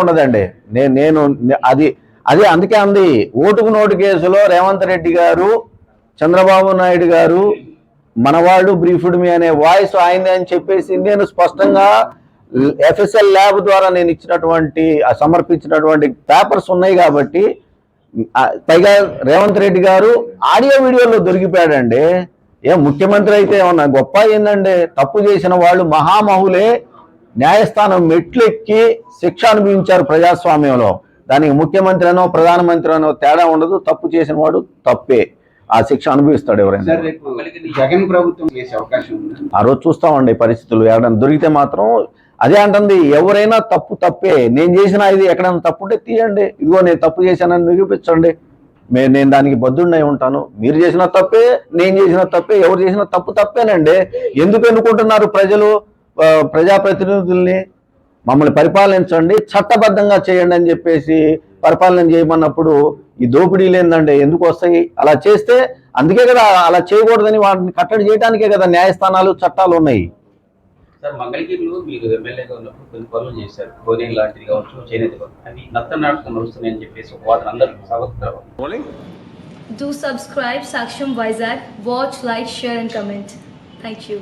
ఉండదండి. నేను నేను అది అది అందుకే అంది. ఓటుకు నోటు కేసులో రేవంత్ రెడ్డి గారు చంద్రబాబు నాయుడు గారు మనవాళ్ళు బ్రీఫ్డ్ మీ అనే వాయిస్ ఆయనదే అని చెప్పేసి నేను స్పష్టంగా ఎఫ్ఎస్ఎల్ ల్యాబ్ ద్వారా నేను ఇచ్చినటువంటి సమర్పించినటువంటి పేపర్స్ ఉన్నాయి కాబట్టి పైగా రేవంత్ రెడ్డి గారు ఆడియో వీడియోలో దొరికిపోయాడండి. ఏం ముఖ్యమంత్రి అయితే ఏమన్నా గొప్ప ఏందండి తప్పు చేసిన వాళ్ళు మహామహులే. న్యాయస్థానం మెట్లెక్కి శిక్ష అనుభవించారు ప్రజాస్వామ్యంలో. దానికి ముఖ్యమంత్రి అనో ప్రధానమంత్రి అనో తేడా ఉండదు. తప్పు చేసిన వాడు తప్పే. ఆ శిక్ష అనుభవిస్తాడు ఎవరైనా. జగన్ ప్రభుత్వం చేసే అవకాశం ఆ రోజు చూస్తామండి పరిస్థితులు. ఎవరైనా దొరికితే మాత్రం అదే అంటుంది. ఎవరైనా తప్పు తప్పే. నేను చేసిన ఇది ఎక్కడైనా తప్పు ఉంటే తీయండి. ఇదిగో నేను తప్పు చేశానని నిరూపించండి. మే- నేను దానికి బద్దుడినై ఉంటాను. మీరు చేసిన తప్పే నేను చేసిన తప్పే ఎవరు చేసిన తప్పు తప్పేనండి. ఎందుకు ఎన్నుకుంటున్నారు ప్రజలు? ప్రజాప్రతినిధుల్ని మమ్మల్ని పరిపాలించండి చట్టబద్ధంగా చేయండి అని చెప్పేసి పరిపాలన చేయమన్నప్పుడు ఈ దోపిడీలు ఏందండి? ఎందుకు వస్తాయి? అలా చేస్తే అందుకే కదా అలా చేయకూడదని వాటిని కట్టడి చేయడానికే కదా న్యాయస్థానాలు చట్టాలు ఉన్నాయి. సార్ మంగళగిరిలో మీరు ఎమ్మెల్యేగా ఉన్నప్పుడు కొన్ని పనులు చేశారు. కోనేరు లాంటిది కావచ్చు చేనేత కావచ్చు అవి నత్త నాటకం నడుస్తున్నాయని చెప్పేసి ఒక వాదన అందరూ Do subscribe Saksham Vizag. Watch, like, share, and comment. Thank you.